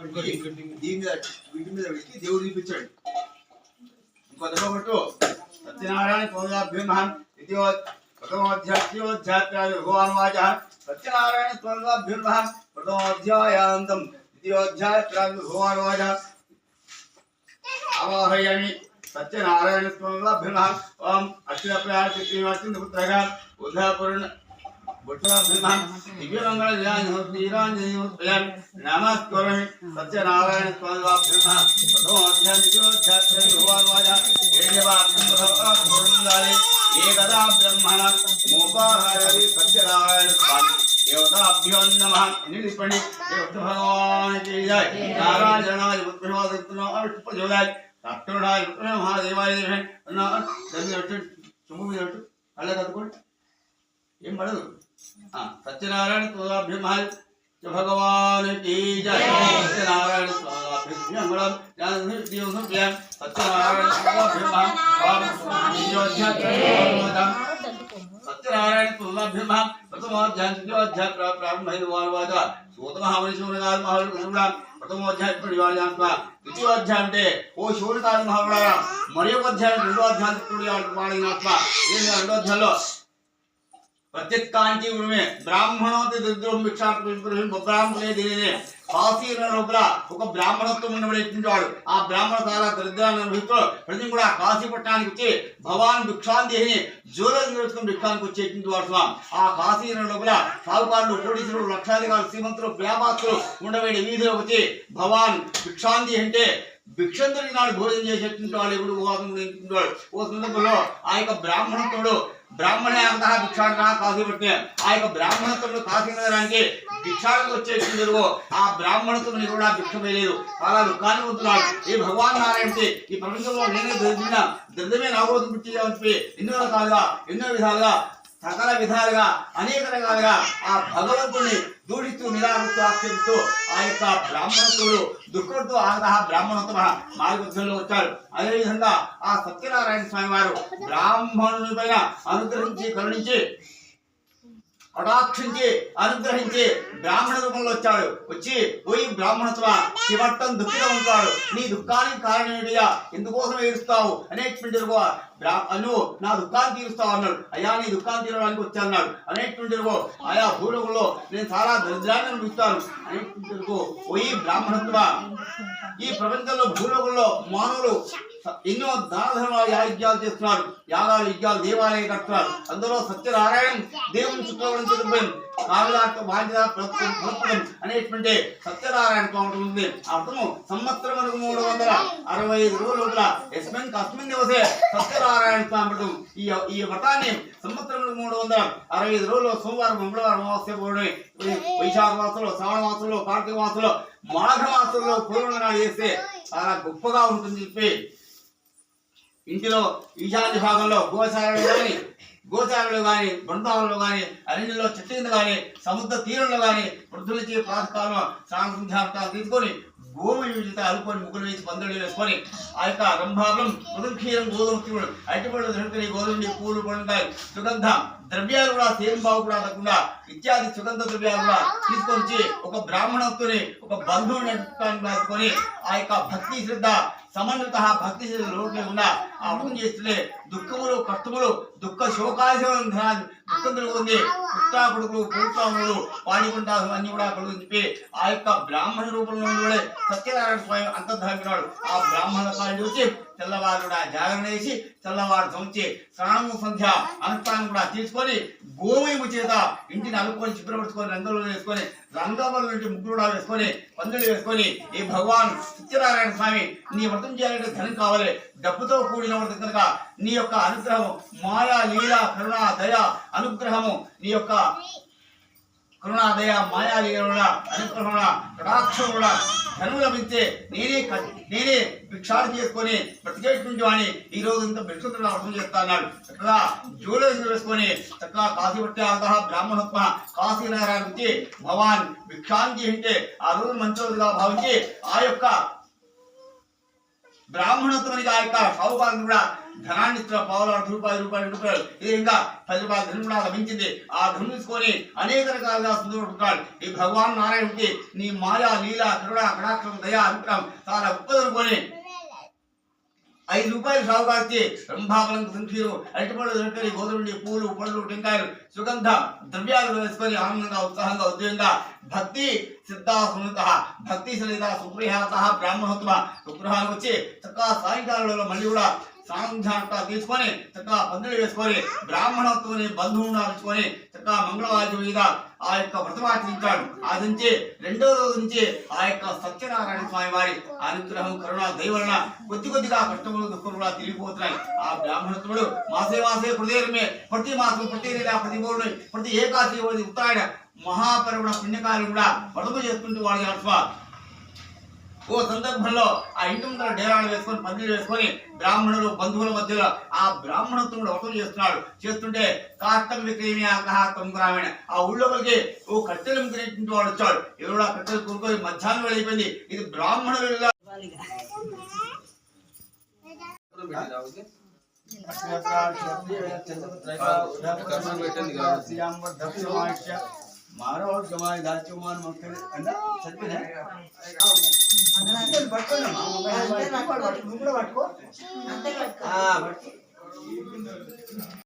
పెట్టి దీని మీద వీటి మీద పెట్టి దేవుడు చూపించాడు ఇంకొక ఒకటి సత్యనారాయణ స్వామిభ్యమహన్ ఇది ప్రథమోధ్యాత్యోధ్యాత్యాయ భగవాన్ వాచ సత్యనారాయణ స్వామిభ్యమహన్ ప్రథమోధ్యాయాంతం ద్వితీయోధ్యాత్యాయ భగవాన్ వాచ ఆవాహయామి సత్యనారాయణ స్వామిభ్యమహన్ ఓం అక్షరప్రయాణ చక్రవర్తి పుత్రగా नमस्कुरण सत्यनारायण स्वामी ये कदा ब्रह्मण मोपाहार सत्यनारायण स्वामी देवताभ्यो नमः निरूपणे भगवान की जय नारायणाय विष्णुवाद अर्पजोलाय डॉक्टरनाय विष्णु महादेवाय देवे अन्न धन्यवाद चुम्बु अलग ಅದಕೊಂಡು ಏನು ಮಾಡೋದು ఏం పడదు ఆ, సత్యనారాయణ స్వాభ్యమహల్ భగవాన్ కీ జయ సత్యనారాయణ స్వాభ్యమహల్ సత్యనారాయణ స్వాభ్యమహల్ సత్యనారాయణ స్వాభ్యమహల్ ప్రథమోధ్యాయ ప్రారంభైర్వాద సూతమహామణి శూరకాల మహావిడా ప్రథమోధ్యాయ పరివాళ్ళ ద్వితీయోధ్యాయం అంటే ఓ శూరకాల మహావిడా మరి ఒక అధ్యాయం రెండో అధ్యాయం వాడినాత్మ ఏంటి రెండో అధ్యాయంలో ప్రత్యక్కాంచి ఉరిమే బ్రాహ్మణోతి దుర్ద్రం భిక్షాటం బ్రాహ్మణే దీనినే కాశీల లోపల ఒక బ్రాహ్మణత్వం ఉన్నటువంటి వాడు ఆ బ్రాహ్మణ చాలా దరిద్రాన్ని అనుభవిస్తూ ప్రజలు కూడా కాశీ పట్టణానికి వచ్చి భవాన్ భిక్షాంతిని జోలం నిలుచుకుని భిక్షానికి వచ్చేటువంటి వాడు స్వామి ఆ కాశీ లోపల సాగుకారులు కోటీశ్వరులు లక్షాధికారులు శ్రీమంతులు వ్యాపారులు ఉండవేడి వీధిలో వచ్చి భవాన్ భిక్షాంతి అంటే భిక్షంతుడి నాడు భోజనం చేసేటువంటి వాళ్ళు ఎప్పుడు వాడు ఓ సందర్భంలో ఆ యొక్క బ్రాహ్మణత్వుడు బ్రాహ్మణే అంత భిక్షాటన కాఫీ పట్టిన ఆ యొక్క బ్రాహ్మణత్వుడు కాఫీ నగరానికి భిక్షాటకు వచ్చేసింది ఆ బ్రాహ్మణత్వం కూడా భిక్ష వేయలేదు అలా దుఃఖాన్ని పొందుతున్నాడు ఈ భగవాన్ నారాయణకి ఈ ప్రపంచంలో నేనే దరిద్రిన దరిద్రమే నాగోదు పుట్టి చెప్పి ఎన్నో రకాలుగా ఎన్నో విధాలుగా సకల విధాలుగా అనేక రకాలుగా ఆ భగవంతుని దూడిస్తూ నిరాకరిస్తూ ఆక్షేపిస్తూ ఆ యొక్క బ్రాహ్మణత్వుడు దుఃఖంతో ఆగత బ్రాహ్మణోత్తమ మార్గంలో వచ్చారు అదేవిధంగా ఆ సత్యనారాయణ స్వామి వారు బ్రాహ్మణుని పైన అనుగ్రహించి కరుణించి కటాక్షించి అనుగ్రహించి బ్రాహ్మణ రూపంలో వచ్చాడు. వచ్చి పోయి బ్రాహ్మణత్వ శివట్టం దుఃఖిగా ఉంటాడు నీ దుఃఖానికి కారణం ఏంటియా ఎందుకోసం ఏడుస్తావు? అనేటువంటి అను నా దుఃఖాన్ని తీరుస్తావు అన్నాడు. అయ్యా నీ దుఃఖాన్ని తీరడానికి వచ్చా అన్నాడు. అనేటువంటి ఆయా భూలోకంలో నేను చాలా దరిద్రాన్ని అనిపిస్తాను అనేటువంటి పోయి బ్రాహ్మణత్వ. ఈ ప్రపంచంలో భూలోకంలో మానవులు ఎన్నో దాన ధర్మాలు యాజ్ఞాలు చేస్తున్నారు యాగాలు యజ్ఞాలు దేవాలయం కడుతున్నారు అందులో సత్యనారాయణ దేవుని చుట్టవడం చదువుపోయి కావిదార్థ బాధ్యత ప్రస్తుతం అనేటువంటి సత్యనారాయణ స్వామి ఉంది. అర్థము సంవత్సరం వరకు మూడు వందల అరవై ఐదు రోజుల ఎస్మిన్ కస్మిన్ దివసే సత్యనారాయణ స్వామి ఈ ఈ వ్రతాన్ని సంవత్సరం మూడు వందల అరవై ఐదు రోజులు సోమవారం మంగళవారం అమావాస్య పౌర్ణమి వైశాఖ మాసంలో శ్రావణ మాసంలో కార్తీక మాసంలో మాఘ మాసంలో పూర్ణ చేస్తే చాలా గొప్పగా ఉంటుంది చెప్పి ఇంటిలో ఈశాన్య భాగంలో గోశాలలో కానీ గోశాలలో కానీ బృందాలలో కానీ అరణ్యంలో చెట్టు కింద కానీ సముద్ర తీరంలో కానీ వృద్ధులకి ప్రాతకాలం స్నాన తీసుకొని భూమి చేత అలుకొని ముగ్గులు వేసి పందులు వేసుకొని ఆ యొక్క రంభాబలం మృదుక్షీరం గోధుమ తీరుడు అరటిపళ్ళు దొరుకుతాయి గోధుమ పూలు పండుతాయి సుగంధ ద్రవ్యాలు కూడా సేమ్ బాగు కూడా కాకుండా ఇత్యాది సుగంధ ద్రవ్యాలు కూడా తీసుకొని ఒక బ్రాహ్మణత్తుని ఒక బంధువుని రాసుకొని ఆ యొక్క భక్తి శ్రద్ధ సమన్విత భక్తి శ్రద్ధ లోటు లేకుండా ఆ అర్థం చేస్తే దుఃఖములు కష్టములు దుఃఖ శోకాశం దుఃఖం కలుగుతుంది పుట్టా కొడుకులు పూర్తాములు పాడికుంటారు అన్ని కూడా కలుగు చెప్పి ఆ యొక్క బ్రాహ్మణ రూపంలో సత్యనారాయణ స్వామి అంతర్ధాపినాడు ఆ బ్రాహ్మణ కాలం చూసి తెల్లవారు కూడా జాగరణ చేసి తెల్లవారు సంచి స్నానము సంధ్య అనుష్ఠానం కూడా తీసుకొని గోమయము చేత ఇంటిని అనుకొని శుభ్రపరుచుకొని రంగంలో వేసుకొని రంగవల్ల నుండి ముగ్గురు వేసుకొని పందులు వేసుకొని ఈ భగవాన్ సత్యనారాయణ స్వామి నీ వ్రతం చేయాలంటే ధనం కావాలి. డబ్బుతో కూడిన వ్రతం కనుక నీ యొక్క అనుగ్రహం మాయా లీల కరుణ దయ అనుగ్రహము నీ యొక్క కరుణాదయ దయ అనుగ్రహముల కటాక్షముల ధనము లభిస్తే నేనే నేనే భిక్షాలు చేసుకొని బ్రతికేటువంటి వాణి ఈ రోజు ఇంత భిక్షుతులు అర్థం చేస్తాడు చక్కగా జోలు వేసుకొని చక్కగా కాశీ పట్టి ఆగ బ్రాహ్మణత్వ భవాన్ భిక్షాంతి అంటే ఆ రోజు మంచి రోజుగా భావించి ఆ యొక్క బ్రాహ్మణత్వానికి ఆ యొక్క షావుకారుని కూడా ధనాన్ని ఇస్తున్న పావులు అర్ధ రూపాయలు రూపాయలు రెండు రూపాయలు. ఇది ఇంకా పది రూపాయల ధనం కూడా లభించింది. ఆ ధనం తీసుకొని అనేక రకాలుగా సుందరుకుంటాడు ఈ భగవాన్ నారాయణుడికి నీ మాయా లీల కరుణ కడాక్షం దయా అభిప్రాయం చాలా గొప్పదనుకొని ఐదు రూపాయలు సాగుకార్చి రంభాఫలం సంఖ్యలు అరటిపళ్ళు దొరకని గోధుమడి పూలు పళ్ళు టెంకాయలు సుగంధ ద్రవ్యాలు వేసుకొని ఆనందంగా ఉత్సాహంగా ఉద్యోగంగా భక్తి సిద్ధా సునీత భక్తి సలిత సుప్రహాత బ్రాహ్మణోత్తమ సుప్రహానికి వచ్చి చక్కగా సాయంకాలంలో మళ్ళీ కూడా స్నానం తీసుకొని చక్కగా పందిరి వేసుకొని బ్రాహ్మణత్వని బంధువుని ఆపించుకొని చక్కగా మంగళవాద్యం మీద ఆ యొక్క వ్రతమాచరించాడు ఆదించి రెండో రోజు నుంచి ఆ యొక్క సత్యనారాయణ స్వామి వారి అనుగ్రహం కరుణ దయవలన కొద్ది కొద్దిగా కష్టములు దుఃఖం కూడా తిరిగిపోతున్నాయి. ఆ బ్రాహ్మణత్వుడు మాసే మాసే హృదయమే ప్రతి మాసం ప్రతి నెల ప్రతి మూడు ప్రతి ఏకాదశి ఉత్తరాయణ మహాపర్వణ పుణ్యకాలం కూడా వ్రతము చేసుకుంటూ వాడు నడుచుకో ఓ సందర్భంలో ఆ ఇంటి ముందర డేరాలు వేసుకొని పందిలు వేసుకొని బ్రాహ్మణులు బంధువుల మధ్యలో ఆ బ్రాహ్మణత్వం వసూలు చేస్తున్నాడు. చేస్తుంటే కాష్టం విక్రమి ఆకహాత్వం గ్రామీణ. ఆ ఊళ్ళోకి ఓ కట్టెలు ముగ్గురేటువంటి వాడు వచ్చాడు. ఎవరు ఆ కట్టెలు కూరుకొని మధ్యాహ్నం వెళ్ళిపోయింది ఇది బ్రాహ్మణుల मारो और जमाए दाचो मान मक्कर अंडा सच में है अंदर बटको ना अंदर बटको बटको बटको हाँ बटको